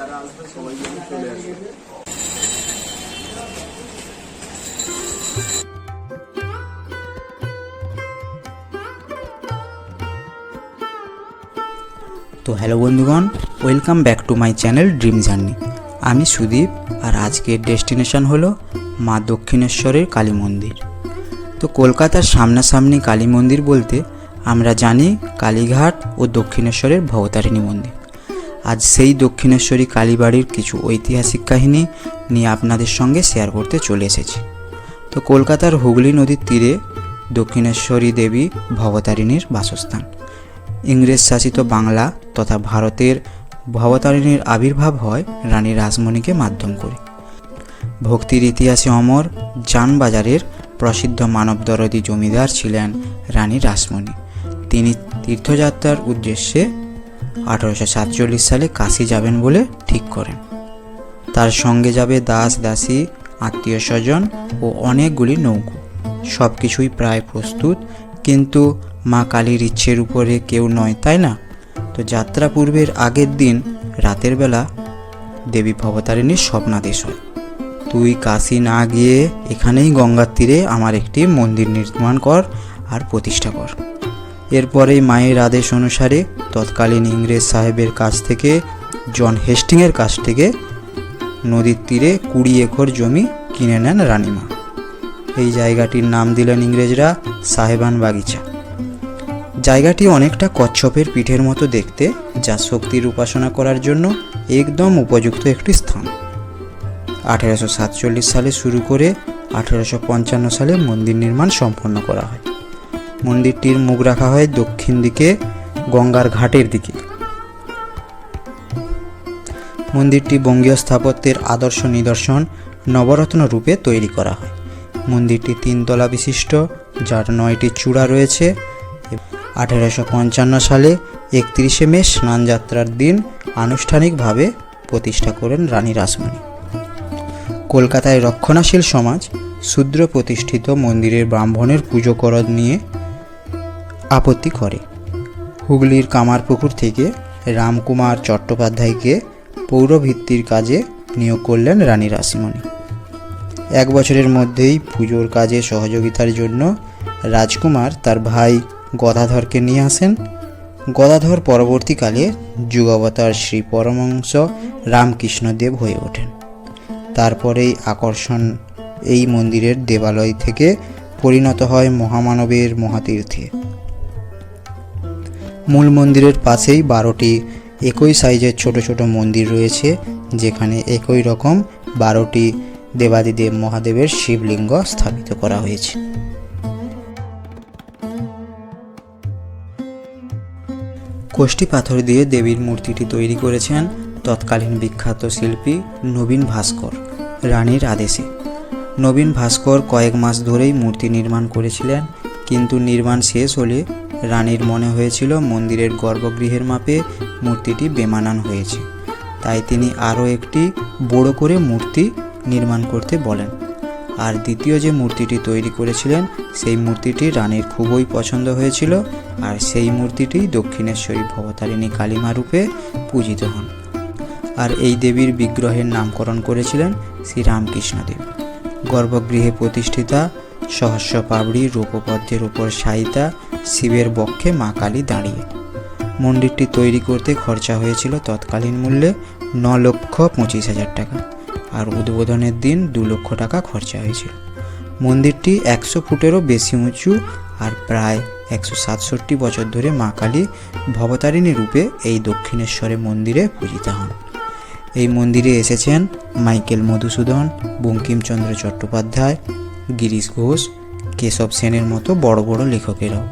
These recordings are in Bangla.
যারা আসবে, সবাই যেন চলে আসবে। তো হ্যালো বন্ধুগণ, welcome back to my channel dream journey. আমি সুদীপ, আর আজকের ডেস্টিনেশন হলো মা দক্ষিণেশ্বরের কালী মন্দির। তো কলকাতার সামনাসামনি কালী মন্দির বলতে আমরা জানি কালীঘাট ও দক্ষিণেশ্বরের ভবতারিণী মন্দির। আজ সেই দক্ষিণেশ্বরী কালীবাড়ির কিছু ঐতিহাসিক কাহিনী নিয়ে আপনাদের সঙ্গে শেয়ার করতে চলে এসেছি। তো কলকাতার হুগলি নদীর তীরে দক্ষিণেশ্বরী দেবী ভবতারিণীর বাসস্থান। ইংরেজ শাসিত বাংলা তথা ভারতের ভবতারিণীর আবির্ভাব হয় রানী রাসমণিকে মাধ্যম করে। ভক্তির ইতিহাসে অমর জানবাজারের প্রসিদ্ধ মানবদরদী জমিদার ছিলেন রানী রাসমণি। তিনি তীর্থযাত্রার উদ্দেশ্যে আঠারোশো সাতচল্লিশ সালে কাশি যাবেন বলে ঠিক করেন। তার সঙ্গে যাবে দাস, দাসী, আত্মীয় স্বজন ও অনেকগুলি নৌকো। সব কিছুই প্রায় প্রস্তুত, কিন্তু মা কালীর ইচ্ছের উপরে কেউ নয়, তাই না? তো যাত্রা পূর্বের আগের দিন রাতের বেলা দেবী ভবতারিণীর স্বপ্নাদেশ হয়। তুই কাশি না গিয়ে এখানেই গঙ্গার তীরে আমার একটি মন্দির নির্মাণ কর আর প্রতিষ্ঠা কর। এরপরেই মায়ের আদেশ অনুসারে তৎকালীন ইংরেজ সাহেবের কাছ থেকে, জন হেস্টিংয়ের কাছ থেকে নদীর তীরে কুড়ি একর জমি কিনে নেন রানীমা। এই জায়গাটির নাম দিলেন ইংরেজরা সাহেবান বাগিচা। জায়গাটি অনেকটা কচ্ছপের পিঠের মতো দেখতে, যা শক্তির উপাসনা করার জন্য একদম উপযুক্ত একটি স্থান। আঠেরোশো সাতচল্লিশ সালে শুরু করে আঠেরোশো পঞ্চান্ন সালে মন্দির নির্মাণ সম্পন্ন করা হয়। মন্দিরটির মুখ রাখা হয় দক্ষিণ দিকে, গঙ্গার ঘাটের দিকে। মন্দিরটি বঙ্গীয় স্থাপত্যের আদর্শ নিদর্শন নবরত্ন রূপে তৈরি করা হয়। মন্দিরটি তিনতলা বিশিষ্ট, যার নয়টি চূড়া রয়েছে। আঠেরোশো পঞ্চান্ন সালে একত্রিশে মে স্নানযাত্রার দিন আনুষ্ঠানিকভাবে প্রতিষ্ঠা করেন রানী রাসমণি। কলকাতায় রক্ষণাশীল সমাজ, শূদ্র প্রতিষ্ঠিত মন্দিরের ব্রাহ্মণের পুজো করদ নিয়ে আপত্তি করে। হুগলির কামারপুকুর থেকে রামকুমার চট্টোপাধ্যায়কে পৌরভিত্তির কাজে নিয়োগ করলেন রানী রাসমণি। এক বছরের মধ্যেই পুজোর কাজে সহযোগিতার জন্য রাজকুমার তার ভাই গদাধরকে নিয়ে আসেন। গদাধর পরবর্তীকালে যুগাবতার শ্রী পরমংশ রামকৃষ্ণদেব হয়ে ওঠেন। তারপরেই আকর্ষণ এই মন্দিরের দেবালয় থেকে পরিণত হয় মহামানবের মহাতীর্থে। মূল মন্দিরের পাশেই বারোটি একই সাইজের ছোট ছোট মন্দির রয়েছে, যেখানে একই রকম বারোটি দেবাদিদেব মহাদেবের শিবলিঙ্গ স্থাপিত করা হয়েছে। কোষ্ঠী পাথর দিয়ে দেবীর মূর্তিটি তৈরি করেছেন তৎকালীন বিখ্যাত শিল্পী নবীন ভাস্কর, রানীর আদেশে। নবীন ভাস্কর কয়েক মাস ধরেই মূর্তি নির্মাণ করেছিলেন, কিন্তু নির্মাণ শেষ হলে রানীর মনে হয়েছিল মন্দিরের গর্ভগৃহের মাপে মূর্তিটি বেমানান হয়েছে। তাই তিনি আরও একটি বড় করে মূর্তি নির্মাণ করতে বলেন। আর দ্বিতীয় যে মূর্তিটি তৈরি করেছিলেন, সেই মূর্তিটি রানীর খুবই পছন্দ হয়েছিল আর সেই মূর্তিটি দক্ষিণেশ্বরী ভবতারিণী কালীমা রূপে পূজিত হন। আর এই দেবীর বিগ্রহের নামকরণ করেছিলেন শ্রী রামকৃষ্ণদেব গর্ভগৃহে প্রতিষ্ঠিতা সহস্র পাবড়ি রূপপদ্মের উপর সাইতা শিবের বক্ষে মা কালী দাঁড়িয়ে। মন্দিরটি তৈরি করতে খরচা হয়েছিল তৎকালীন মূল্যে ন লক্ষ পঁচিশ হাজার টাকা, আর উদ্বোধনের দিন দু লক্ষ টাকা খরচা হয়েছিল। মন্দিরটি একশো ফুটেরও বেশি উঁচু আর প্রায় একশো সাতষট্টি বছর ধরে মা কালী ভবতারিণী রূপে এই দক্ষিণেশ্বরে মন্দিরে পূজিত হন। এই মন্দিরে এসেছেন মাইকেল মধুসূদন, বঙ্কিমচন্দ্র চট্টোপাধ্যায়, গিরিশ ঘোষ, কেশব সেনের মতো বড় বড় লেখকেরাও।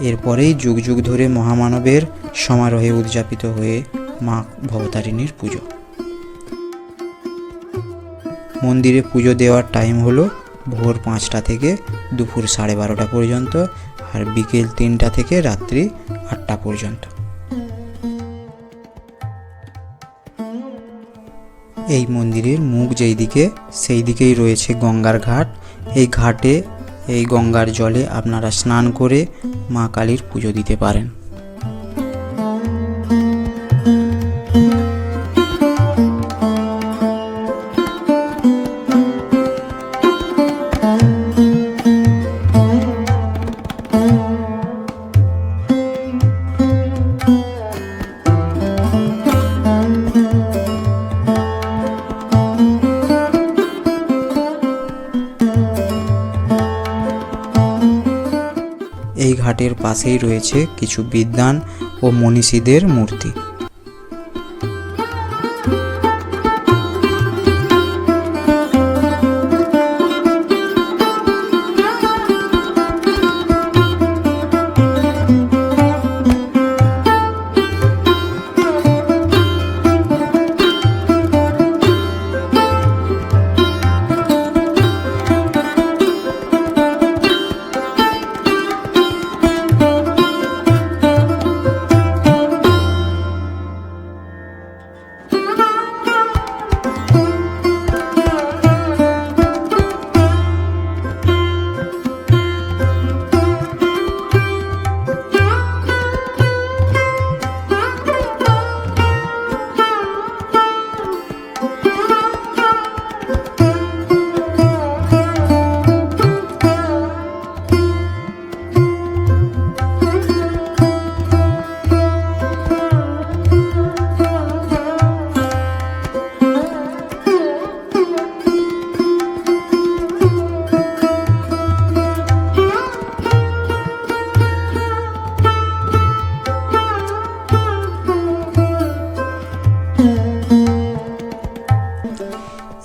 এরপরেই যুগ যুগ ধরে মহামানবের সমারোহে উদযাপিত হয়ে মা ভবতারিণীর পুজো। মন্দিরে পুজো দেওয়ার টাইম হলো ভোর পাঁচটা থেকে দুপুর সাড়ে বারোটা পর্যন্ত আর বিকেল তিনটা থেকে রাত্রি আটটা পর্যন্ত। এই মন্দিরের মুখ যেই দিকে সেই দিকেই রয়েছে গঙ্গার ঘাট। এই ঘাটে এই গঙ্গার জলে আপনারা স্নান করে মা কালীর পুজো দিতে পারেন। পাশেই রয়েছে কিছু বিদ্যান ও মনীষীদের মূর্তি।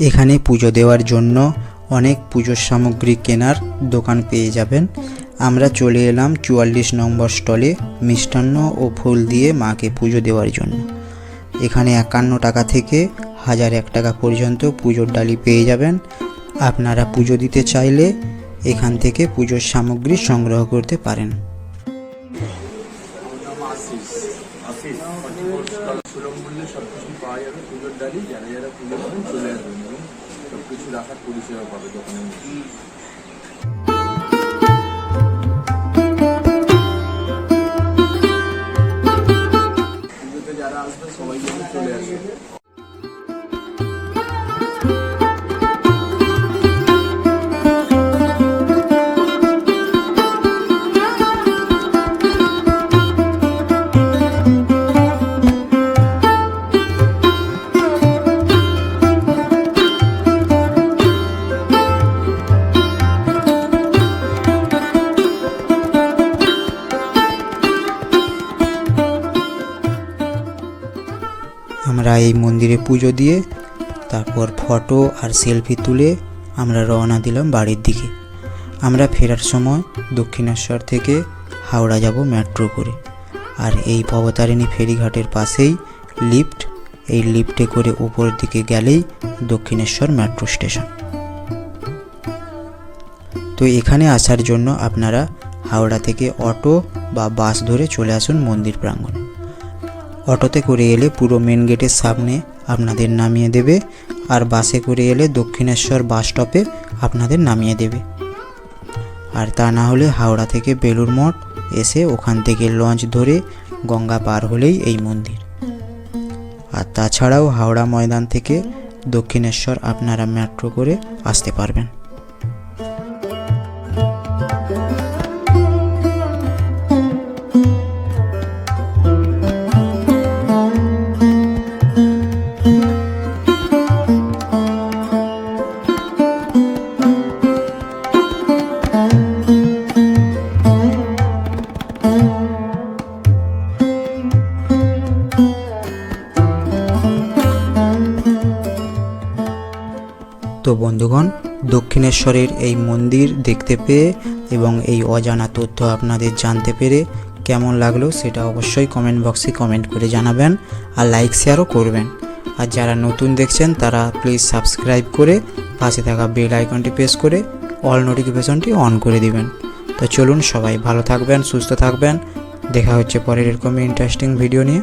এখানে পুজো দেওয়ার জন্য অনেক পুজোর সামগ্রী কেনার দোকান পেয়ে যাবেন। আমরা চলে এলাম চুয়াল্লিশ নম্বর স্টলে মিষ্টান্ন ও ফুল দিয়ে মাকে পুজো দেওয়ার জন্য। এখানে একান্ন টাকা থেকে হাজার এক টাকা পর্যন্ত পুজোর ডালি পেয়ে যাবেন। আপনারা পুজো দিতে চাইলে এখান থেকে পুজোর সামগ্রী সংগ্রহ করতে পারেন। সব কিছু পাওয়া যাবে, পুজোর ডালি, যারা যারা পুজো করেন চলে আসবেন। সব কিছু রাখার পরিষেবা পাবে দোকানের মধ্যে এই মন্দিরে পুজো দিয়ে তারপর ফটো আর সেলফি তুলে আমরা রওনা দিলাম বাড়ির দিকে। আমরা ফেরার সময় দক্ষিণেশ্বর থেকে হাওড়া যাব মেট্রো করে। আর এই ভবতারিণী ফেরিঘাটের পাশেই লিফট, এই লিফটে করে উপরের দিকে গেলেই দক্ষিণেশ্বর মেট্রো স্টেশন। তো এখানে আসার জন্য আপনারা হাওড়া থেকে অটো বা বাস ধরে চলে আসুন মন্দির প্রাঙ্গণে। অটোতে করে এলে পুরো মেন গেটের সামনে আপনাদের নামিয়ে দেবে আর বাসে করে এলে দক্ষিণেশ্বর বাস স্টপে আপনাদের নামিয়ে দেবে। আর তা না হলে হাওড়া থেকে বেলুর মঠ এসে ওখান থেকে লঞ্চ ধরে গঙ্গা পার হলেই এই মন্দির। আর তাছাড়াও হাওড়া ময়দান থেকে দক্ষিণেশ্বর আপনারা মেট্রো করে আসতে পারবেন। তো বন্ধুগণ, দক্ষিণেশ্বরের এই মন্দির দেখতে পেয়ে এবং এই অজানা তথ্য আপনাদের জানতে পেরে কেমন লাগল সেটা অবশ্যই কমেন্ট বক্সে কমেন্ট করে জানাবেন আর লাইক শেয়ারও করবেন। আর যারা নতুন দেখছেন, তারা প্লিজ সাবস্ক্রাইব করে পাশে থাকা বেল আইকনটি প্রেস করে অল নোটিফিকেশনটি অন করে দিবেন। তো চলুন সবাই ভালো থাকবেন, সুস্থ থাকবেন। দেখা হচ্ছে পরের এরকমই ইন্টারেস্টিং ভিডিও নিয়ে।